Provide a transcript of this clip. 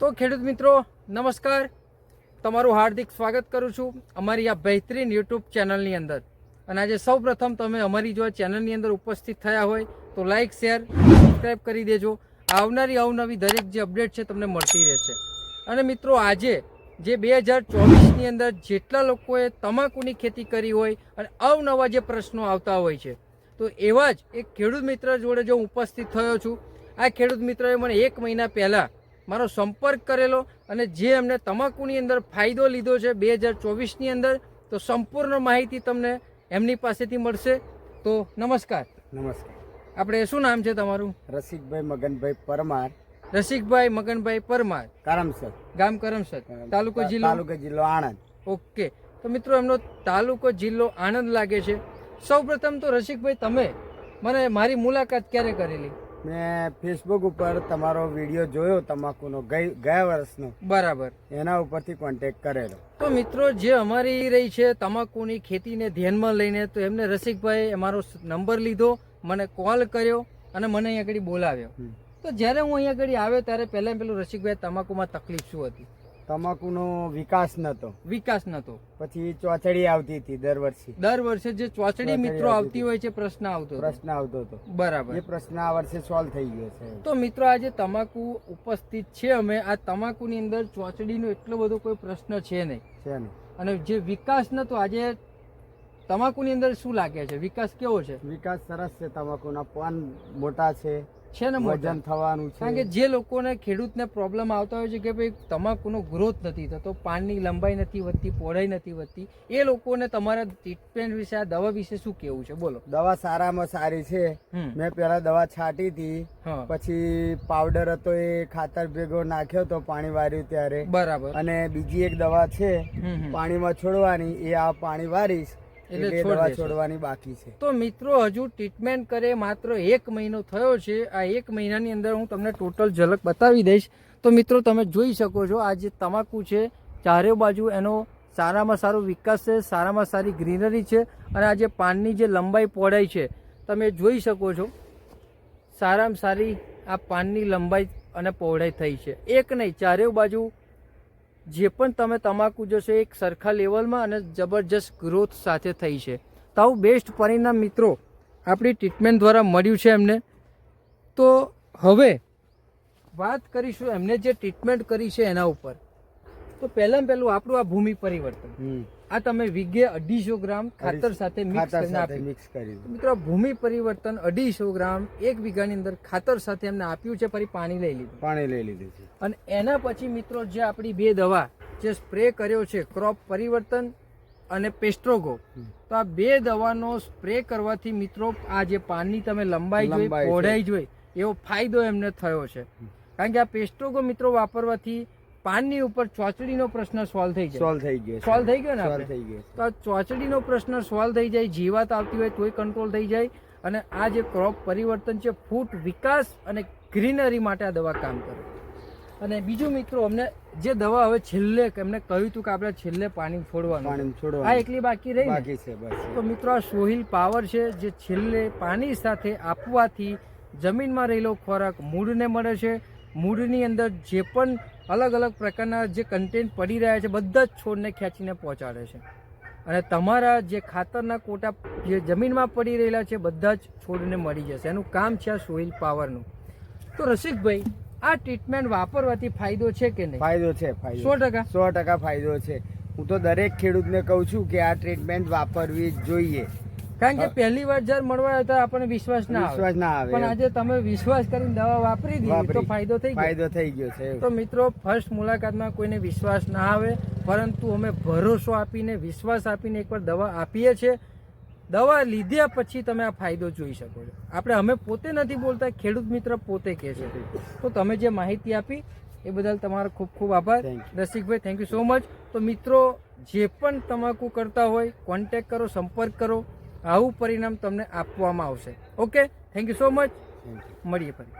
તો ખેડૂત મિત્રો, નમસ્કાર. તમારું હાર્દિક સ્વાગત કરું છું અમારી આ બહેતરીન યુટ્યુબ ચેનલની અંદર. અને આજે સૌ પ્રથમ તમે અમારી જો આ ચેનલની અંદર ઉપસ્થિત થયા હોય, તો લાઇક શેર સબસ્ક્રાઈબ કરી દેજો. આવનારી અવનવી દરેક જે અપડેટ છે તમને મળતી રહેશે. અને મિત્રો, આજે જે બે હજાર ચોવીસની અંદર જેટલા લોકોએ તમાકુની ખેતી કરી હોય અને અવનવા જે પ્રશ્નો આવતા હોય છે, તો એવા જ એક ખેડૂત મિત્ર જોડે જો હું ઉપસ્થિત થયો છું. આ ખેડૂત મિત્રએ મને એક મહિના પહેલાં મારો સંપર્ક કરેલો અને જે એમને તમાકુની અંદર ફાયદો લીધો છે બે હજાર ચોવીસની અંદર તો સંપૂર્ણ માહિતી તમને એમની પાસેથી મળશે. તો નમસ્કાર. નમસ્કાર. આપણે શું નામ છે તમારું? રસિકભાઈ મગનભાઈ પરમાર. રસિકભાઈ મગનભાઈ પરમાર. કરમસર ગામ કરમસર તાલુકો જિલ્લો? તાલુકો જિલ્લો આણંદ. ઓકે. તો મિત્રો એમનો તાલુકો જિલ્લો આણંદ લાગે છે. સૌપ્રથમ તો રસિકભાઈ તમે મને મારી મુલાકાત ક્યારે કરેલી? મેં ફેસબુક ઉપર તમારો વીડિયો જોયો તમાકુનો ગયા વર્ષનો. બરાબર. એના ઉપરથી કોન્ટેક્ટ કરેલો. તો મિત્રો જે અમારી રહી છે તમાકુની ખેતીને ધ્યાનમાં લઈને તો એમને રસિકભાઈ અમારો નંબર લીધો મને કોલ કર્યો અને મને અહીંયા આગળ બોલાવ્યો. તો જ્યારે હું અહીંયા આગળ આવ્યો ત્યારે પહેલાં પેલું રસિકભાઈ તમાકુમાં તકલીફ શું હતી? તમાકુનો વિકાસ નતો. વિકાસ નહોતો પછી ચોચડી આવતી હતી દર વર્ષે. દર વર્ષે જે ચોચડી મિત્રો આવતી આવતી હોય છે પ્રશ્ન આવતો પ્રશ્ન આવતો હતો. બરાબર. એ પ્રશ્ન આ વર્ષે સોલ્વ થઈ ગયો છે. તો મિત્રો આજે તમાકુ ઉપસ્થિત છે અમે. આ તમાકુની અંદર ચોચડીનો એટલો બધો કોઈ પ્રશ્ન છે નહીં. છે નહીં. અને જે વિકાસ નતો આજે તમાકુની અંદર શું લાગે છે? વિકાસ કેવો છે? વિકાસ સરસ છે તમાકુના પાન મોટા છે. છે ને વજન થવાનું કારણ કે જે લોકોને ખેડૂતને પ્રોબ્લેમ આવતા હોય છે કે ભાઈ તમાકુનો ગ્રોથ નથી થતો પાનની લંબાઈ નથી વધતી પહોળાઈ નથી વધતી એ લોકોને તમારા ટ્રીટમેન્ટ વિશે આ દવા વિશે શું કેવું છે? બોલો. દવા સારામાં સારી છે. મેં પેલા દવા છાંટી હતી. પછી પાવડર હતો એ ખાતર ભેગો નાખ્યો તો પાણી વાર્યું ત્યારે. બરાબર. અને બીજી એક દવા છે. પાણીમાં છોડવાની એ આ પાણી વારીશ. એટલે છોડવા દવા છોડવાની બાકી છે. તો મિત્રો હજુ ટ્રીટમેન્ટ કરે માત્ર એક મહિનો થયો છે. આ એક મહિનાની અંદર હું તમને ટોટલ ઝલક બતાવી દઈશ. તો મિત્રો તમે જોઈ શકો છો આ જે તમાકુ છે ચારે બાજુ એનો સારામાં સારો વિકાસ છે સારામાં સારી ગ્રીનરી છે અને આ જે પાનની જે લંબાઈ પહોળાઈ છે તમે જોઈ શકો છો સારામાં સારી આ પાનની લંબાઈ અને પહોળાઈ થઈ છે. એક નહીં ચારે બાજુ જે પણ તમે તમાકુ જોશો એક સરખા લેવલમાં અને જબરજસ્ત ગ્રોથ સાથે થઈ છે. તો આવું બેસ્ટ પરિણામ મિત્રો આપણી ટ્રીટમેન્ટ દ્વારા મળ્યું છે એમને. તો હવે વાત કરીશું એમને જે ટ્રીટમેન્ટ કરી છે એના ઉપર. તો પહેલામાં પહેલું આપણું આ ભૂમિ પરિવર્તન. આ તમે વીઘે અઢીસો ગ્રામ ખાતર સાથે મિક્સ કરી મિત્રો ભૂમિ પરિવર્તન અઢીસો ગ્રામ એક વીઘાની અંદર ખાતર સાથે એમને આપ્યું છે ફરી પાણી લઈ લીધું. પાણી લઈ લીધું છે. અને એના પછી મિત્રો જે આપણી બે દવા જે સ્પ્રે કર્યો છે ક્રોપ પરિવર્તન અને પેસ્ટ્રોગો તો આ બે દવાનો સ્પ્રે કરવાથી મિત્રો આ જે પાનની તમે લંબાઈ જોઈ પહોળાઈ જોઈ એવો ફાયદો એમને થયો છે. કારણ કે આ પેસ્ટ્રોગો મિત્રો વાપરવાથી પાનની ઉપર ચોચડીનો પ્રશ્ન સોલ્વ થઈ જાય. સોલ્વ થઈ ગયો સોલ્વ થઈ ગયો ને સોલ્વ થઈ ગયો તો ચોચડીનો પ્રશ્ન સોલ્વ થઈ જાય જીવાત આવતી હોય તોય કંટ્રોલ થઈ જાય અને આ જે ક્રોપ પરિવર્તન છે ફૂટ વિકાસ અને ગ્રીનરી માટે આ દવા કામ કરે. અને બીજું મિત્રો અમને જે દવા હવે છેલ્લે એમને કહ્યું હતું કે આપણે છેલ્લે પાણી છોડવાનું. પાણી આ એકલી બાકી રહી બાકી છે બસ. તો મિત્રો આ સોહિલ પાવર છે જે છેલ્લે પાણી સાથે આપવાથી જમીનમાં રહેલો ખોરાક મૂળને મળે છે મૂળની અંદર જે પણ અલગ અલગ પ્રકારના જે કન્ટેન્ટ પડી રહ્યા છે બધા જ છોડને ખેંચીને પહોંચાડે છે. અને તમારા જે ખાતરના કોટા જે જમીનમાં પડી રહેલા છે બધા જ છોડને મળી જશે. એનું કામ છે આ સોઇલ પાવરનું તો રસિકભાઈ આ ટ્રીટમેન્ટ વાપરવાથી ફાયદો છે કે નહીં? ફાયદો છે સો ટકા. સો ટકા ફાયદો છે. હું તો દરેક ખેડૂતને કહું છું કે આ ટ્રીટમેન્ટ વાપરવી જોઈએ. કારણ કે પહેલી વાર જયારે મળવા આવ્યો ત્યારે આપણને વિશ્વાસ ના વિશ્વાસ ના પણ આજે તમે વિશ્વાસ કરીને દવા વાપરી દીધી તો ફાયદો થઈ ફાયદો થઈ ગયો છે તો મિત્રો ફર્સ્ટ મુલાકાતમાં કોઈને વિશ્વાસ ના આવે પરંતુ અમે ભરોસો આપીને વિશ્વાસ આપીને એકવાર દવા આપીએ છીએ. દવા લીધ્યા પછી તમે આ ફાયદો જોઈ શકો છો. આપણે અમે પોતે નથી બોલતા ખેડૂત મિત્ર પોતે કહે છે. તો તમે જે માહિતી આપી એ બદલ તમારો ખૂબ ખૂબ આભાર. Rasikbhai thank you so much તો મિત્રો જે પણ તમાકુ કરતા હોય કોન્ટેક કરો સંપર્ક કરો. આવું પરિણામ તમને આપવામાં આવશે. Okay thank you so much મળીએ ફરી.